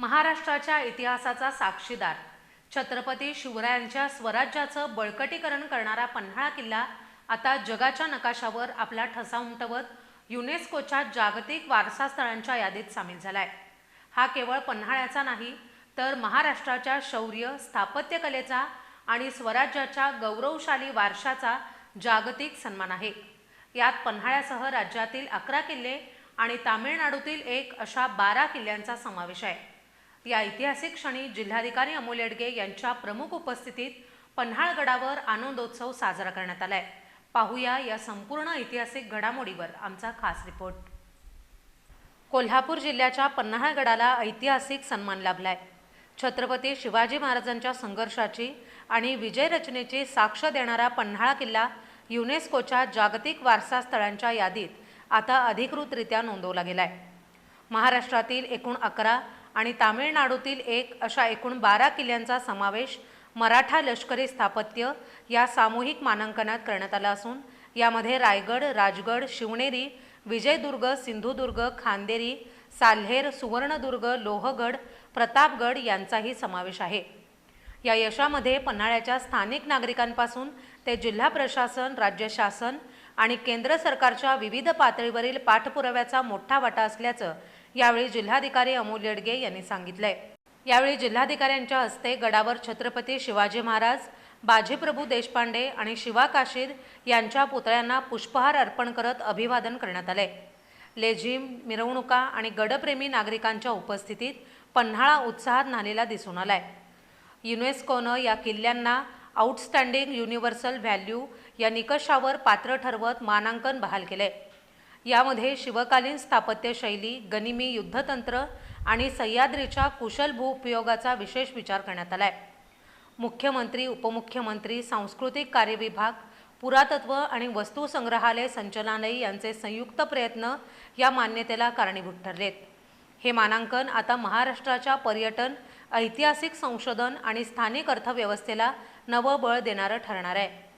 महाराष्ट्राच्या इतिहासाचा साक्षीदार. छत्रपती शिवरायांच्या स्वराज्याचं बळकटीकरण करणारा पन्हाळा किल्ला आता जगाच्या नकाशावर आपला ठसा उमटवत युनेस्कोच्या जागतिक वारसा स्थळांच्या यादीत सामील झालाय. हा केवळ पन्हाळ्याचा नाही तर महाराष्ट्राच्या शौर्य स्थापत्यकलेचा आणि स्वराज्याच्या गौरवशाली वारशाचा जागतिक सन्मान आहे. यात पन्हाळ्यासह राज्यातील अकरा किल्ले आणि तामिळनाडूतील एक अशा बारा किल्ल्यांचा समावेश आहे. या ऐतिहासिक क्षणी जिल्हाधिकारी अमोल येडगे यांच्या प्रमुख उपस्थितीत पन्हाळगडावर आनंदोत्सव साजरा करण्यात आलाय. पाहूया या संपूर्ण ऐतिहासिक घडामोडीवर आमचा खास रिपोर्ट. कोल्हापूर जिल्ह्याच्या पन्हाळगडाला ऐतिहासिक सन्मान लाभलाय. छत्रपती शिवाजी महाराजांच्या संघर्षाची आणि विजय रचनेची साक्ष देणारा पन्हाळा किल्ला युनेस्कोच्या जागतिक वारसा स्थळांच्या यादीत आता अधिकृतरित्या नोंदवला गेलाय. महाराष्ट्रातील एकूण अकरा आणि तामिळनाडूतील एक अशा एकूण बारा किल्ल्यांचा समावेश मराठा लष्करी स्थापत्य या सामूहिक मानांकनात करण्यात आला असून यामध्ये रायगड राजगड शिवनेरी विजयदुर्ग सिंधुदुर्ग खांदेरी साल्हेर सुवर्णदुर्ग लोहगड प्रतापगड यांचाही समावेश आहे. या यशामध्ये पन्हाळ्याच्या स्थानिक नागरिकांपासून ते जिल्हा प्रशासन राज्य शासन आणि केंद्र सरकारच्या विविध पातळीवरील पाठपुराव्याचा मोठा वाटा असल्याचं यावेळी जिल्हाधिकारी अमोल येडगे यांनी सांगितलंय. यावेळी जिल्हाधिकाऱ्यांच्या हस्ते गडावर छत्रपती शिवाजी महाराज बाजीप्रभू देशपांडे आणि शिवा काशीद यांच्या पुतळ्यांना पुष्पहार अर्पण करत अभिवादन करण्यात आले लेझिम मिरवणुका आणि गडप्रेमी नागरिकांच्या उपस्थितीत पन्हाळा उत्साहात न्हालेला दिसून आलाय. युनेस्कोनं या किल्ल्यांना आउटस्टँडिंग युनिव्हर्सल व्हॅल्यू या निकषावर पात्र ठरवत मानांकन बहाल केले. यामध्ये शिवकालीन स्थापत्यशैली गनिमी युद्धतंत्र आणि सह्याद्रीच्या कुशल भूउपयोगाचा विशेष विचार करण्यात आला आहे मुख्यमंत्री उपमुख्यमंत्री सांस्कृतिक कार्य विभाग पुरातत्व आणि वस्तू संग्रहालय संचालनालय यांचे संयुक्त प्रयत्न या मान्यतेला कारणीभूत ठरलेत. हे मानांकन आता महाराष्ट्राच्या पर्यटन ऐतिहासिक संशोधन आणि स्थानिक अर्थव्यवस्थेला नवं बळ देणारं ठरणार आहे.